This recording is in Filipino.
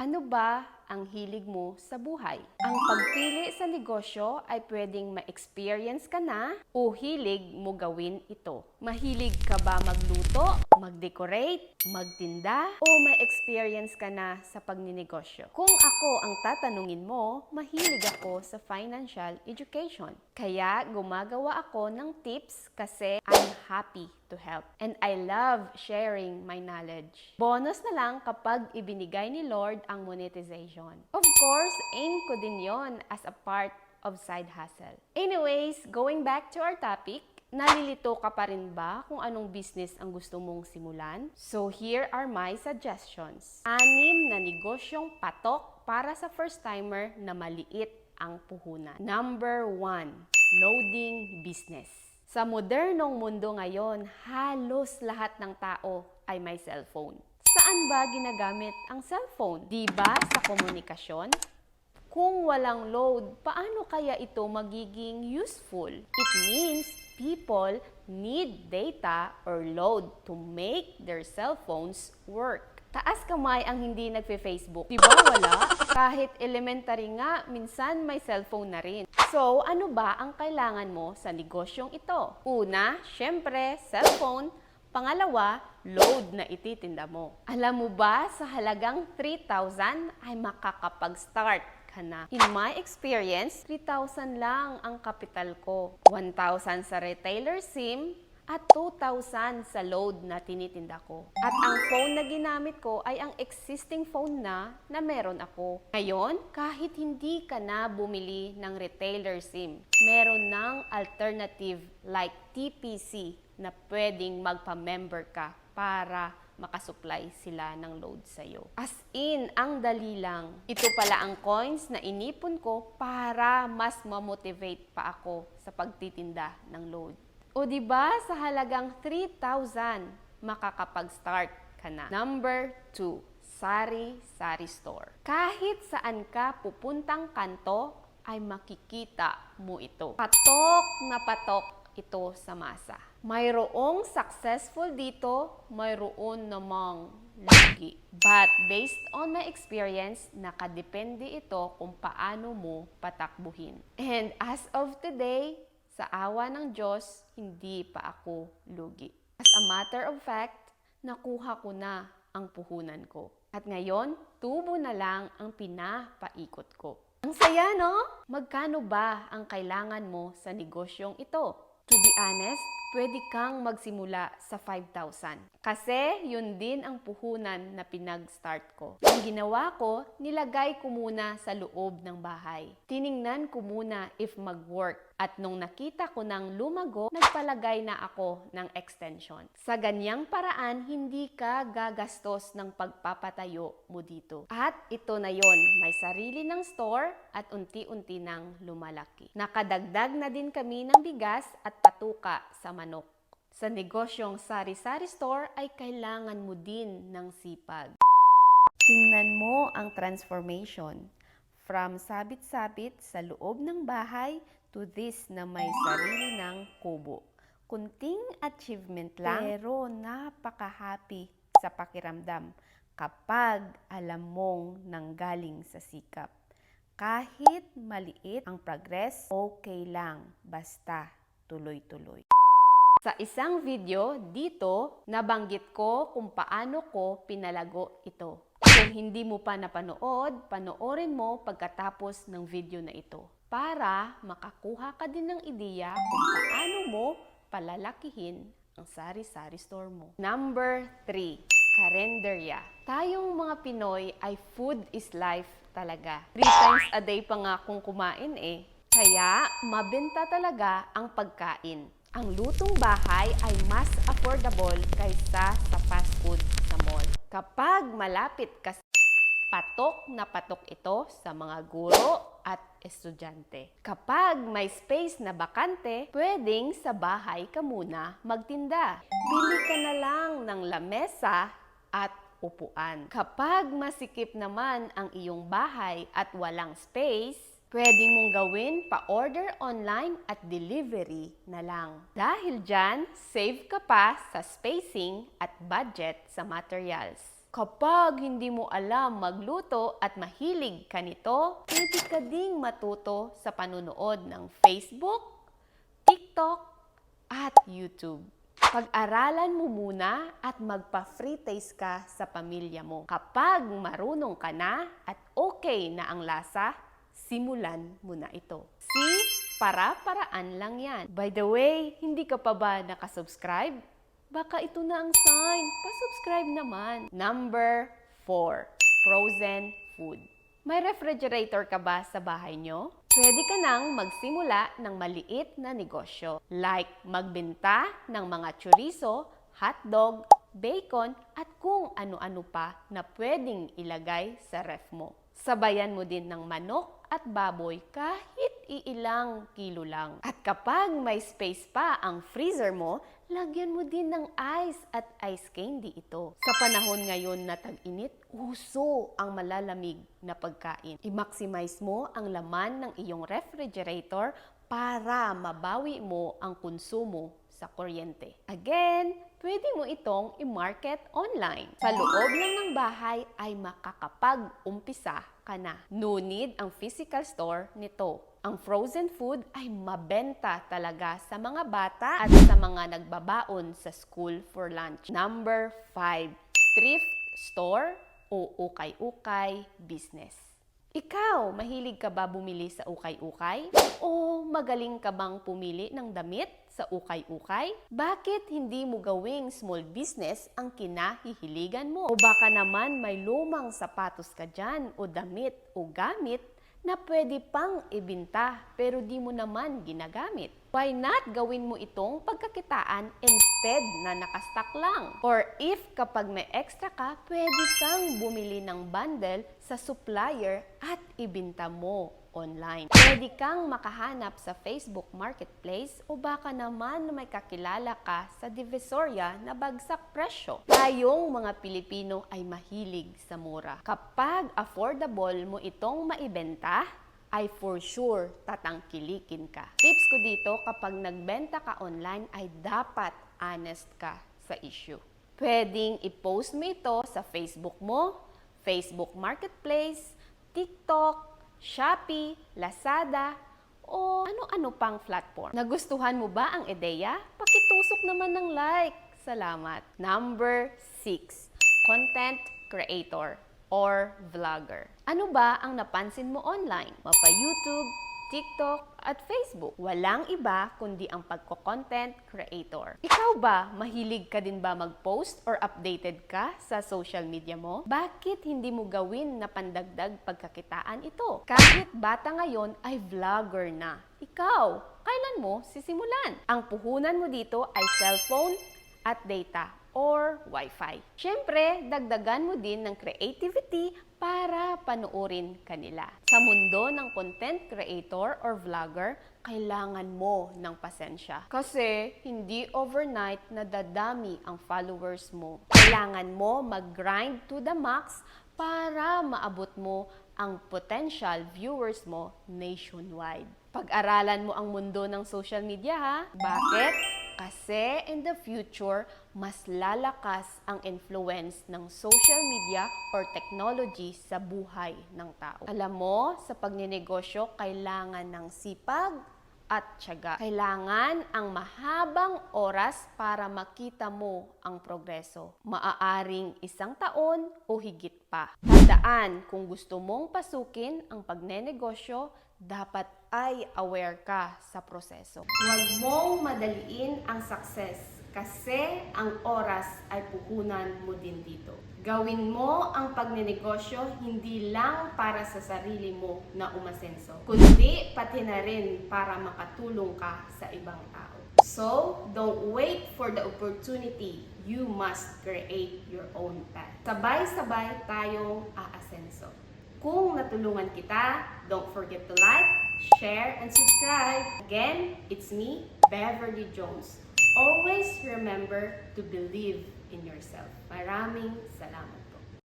Ano ba ang hilig mo sa buhay? Ang pagpili sa negosyo ay pwedeng ma-experience ka na o hilig mo gawin ito. Mahilig ka ba magluto, mag-decorate, magtinda, o ma-experience ka na sa pagninegosyo? Kung ako ang tatanungin mo, mahilig ako sa financial education. Kaya gumagawa ako ng tips kasi I'm happy to help. And I love sharing my knowledge. Bonus na lang kapag ibinigay ni Lord ang monetization. Of course, aim ko din yon as a part of side hustle. Anyways, going back to our topic, nalilito ka pa rin ba kung anong business ang gusto mong simulan? So here are my suggestions. Anim na negosyong patok para sa first-timer na maliit ang puhunan. Number one, loading business. Sa modernong mundo ngayon, halos lahat ng tao ay may cellphone. Saan ba ginagamit ang cellphone? Di ba sa komunikasyon? Kung walang load, paano kaya ito magiging useful? It means people need data or load to make their cell phones work. Taas kamay ang hindi nagfe-Facebook. Di ba wala? Kahit elementary nga, minsan may cellphone na rin. So, ano ba ang kailangan mo sa negosyong ito? Una, syempre, cellphone. Pangalawa, load na ititinda mo. Alam mo ba, sa halagang 3,000 ay makakapag-start ka na. In my experience, 3,000 lang ang kapital ko. 1,000 sa retailer SIM at 2,000 sa load na tinitinda ko. At ang phone na ginamit ko ay ang existing phone na na meron ako. Ngayon, kahit hindi ka na bumili ng retailer SIM, meron ng alternative like TPC na pwedeng magpa-member ka para makasupply sila ng load sa'yo. As in, ang dali lang. Ito pala ang coins na inipon ko para mas ma-motivate pa ako sa pagtitinda ng load. O di ba sa halagang 3,000 makakapag-start ka na. Number 2, Sari Sari Store. Kahit saan ka pupuntang kanto ay makikita mo ito. Patok na patok ito sa masa. Mayroong successful dito, mayroon namang lugi. But based on my experience, nakadepende ito kung paano mo patakbuhin. And as of today, sa awa ng Diyos, hindi pa ako lugi. As a matter of fact, nakuha ko na ang puhunan ko. At ngayon, tubo na lang ang pinapaikot ko. Ang saya, no? Magkano ba ang kailangan mo sa negosyong ito? To be honest, pwede kang magsimula sa 5,000. Kasi yun din ang puhunan na pinag-start ko. Ang ginawa ko, nilagay ko muna sa loob ng bahay. Tiningnan ko muna if mag-work. At nung nakita ko ng lumago, nagpalagay na ako ng extension. Sa ganyang paraan, hindi ka gagastos ng pagpapatayo mo dito. At ito na yon, may sarili ng store at unti-unti nang lumalaki. Nakadagdag na din kami ng bigas at patuka sa manok. Sa negosyong sari-sari store ay kailangan mo din ng sipag. Tingnan mo ang transformation from sabit-sabit sa loob ng bahay to this na may sarili ng kubo. Kunting achievement lang, pero napaka-happy sa pakiramdam kapag alam mong nanggaling sa sikap. Kahit maliit ang progress, okay lang, basta tuloy-tuloy. Sa isang video dito, nabanggit ko kung paano ko pinalago ito. Kung hindi mo pa napanood, panoorin mo pagkatapos ng video na ito para makakuha ka din ng ideya kung paano mo palalakihin ang sari-sari store mo. Number 3, karenderya. Tayong mga Pinoy ay food is life talaga. Three times a day pa nga kung kumain eh. Kaya, mabenta talaga ang pagkain. Ang lutong bahay ay mas affordable kaysa sa fast food sa mall. Kapag malapit ka patok na patok ito sa mga guro at estudyante. Kapag may space na bakante, pwedeng sa bahay ka muna magtinda. Bili ka na lang ng lamesa at upuan. Kapag masikip naman ang iyong bahay at walang space, pwede mong gawin pa-order online at delivery na lang. Dahil dyan, save ka pa sa spacing at budget sa materials. Kapag hindi mo alam magluto at mahilig ka nito, pwede ka ding matuto sa panunood ng Facebook, TikTok, at YouTube. Pag-aralan mo muna at magpa-free taste ka sa pamilya mo. Kapag marunong ka na at okay na ang lasa, simulan mo na ito. See? Para-paraan lang yan. By the way, hindi ka pa ba nakasubscribe? Baka ito na ang sign. Pa-subscribe naman. Number 4. Frozen food. May refrigerator ka ba sa bahay nyo? Pwede ka nang magsimula ng maliit na negosyo like magbenta ng mga chorizo, hotdog, bacon at kung ano-ano pa na pwedeng ilagay sa ref mo. Sabayan mo din ng manok at baboy kahit iilang kilo lang. At kapag may space pa ang freezer mo, lagyan mo din ng ice at ice candy ito. Sa panahon ngayon na tag-init, uso ang malalamig na pagkain. I-maximize mo ang laman ng iyong refrigerator para mabawi mo ang konsumo sa kuryente. Again, pwede mo itong i-market online. Sa loob lang ng bahay ay makakapag-umpisa ka na. No need ang physical store nito. Ang frozen food ay mabenta talaga sa mga bata at sa mga nagbabaon sa school for lunch. Number 5, thrift store o ukay-ukay business. Ikaw, mahilig ka ba bumili sa ukay-ukay? O magaling ka bang pumili ng damit sa ukay-ukay? Bakit hindi mo gawing small business ang kinahihiligan mo? O baka naman may lumang sapatos ka dyan o damit o gamit na pwede pang ibinta pero di mo naman ginagamit. Why not gawin mo itong pagkakitaan instead na nakastock lang? Or if kapag may extra ka, pwede kang bumili ng bundle sa supplier at ibinta mo online. Pwede kang makahanap sa Facebook Marketplace o baka naman may kakilala ka sa Divisoria na bagsak presyo. Tayong mga Pilipino ay mahilig sa mura. Kapag affordable mo itong maibenta, ay for sure tatangkilikin ka. Tips ko dito kapag nagbenta ka online ay dapat honest ka sa issue. Pwedeng i-post mo ito sa Facebook mo, Facebook Marketplace, TikTok, Shopee, Lazada, o ano-ano pang platform. Nagustuhan mo ba ang ideya? Pakitusok naman ng like. Salamat. Number 6. Content creator or vlogger. Ano ba ang napansin mo online? Mapa YouTube, TikTok, at Facebook. Walang iba kundi ang pagko-content creator. Ikaw ba, mahilig ka din ba mag-post or updated ka sa social media mo? Bakit hindi mo gawin na pandagdag pagkakitaan ito? Kahit bata ngayon ay vlogger na. Ikaw, kailan mo sisimulan? Ang puhunan mo dito ay cellphone at data or Wi-Fi. Siyempre, dagdagan mo din ng creativity para panuorin kanila. Sa mundo ng content creator or vlogger, kailangan mo ng pasensya. Kasi hindi overnight na dadami ang followers mo. Kailangan mo mag-grind to the max para maabot mo ang potential viewers mo nationwide. Pag-aralan mo ang mundo ng social media ha. Bakit? Kasi in the future, mas lalakas ang influence ng social media or technology sa buhay ng tao. Alam mo, sa pagninegosyo, kailangan ng sipag at tiyaga. Kailangan ang mahabang oras para makita mo ang progreso. Maaaring isang taon o higit pa. Tandaan, kung gusto mong pasukin ang pagnenegosyo, dapat ay aware ka sa proseso. Huwag mong madaliin ang success kasi ang oras ay puhunan mo din dito. Gawin mo ang pagnenegosyo hindi lang para sa sarili mo na umasenso, kundi pati na rin para makatulong ka sa ibang tao. So, don't wait for the opportunity. You must create your own path. Sabay-sabay tayong aasenso. Kung natulungan kita, don't forget to like, share, and subscribe. Again, it's me, Beverly Jones. Always remember to believe in yourself. Maraming salamat.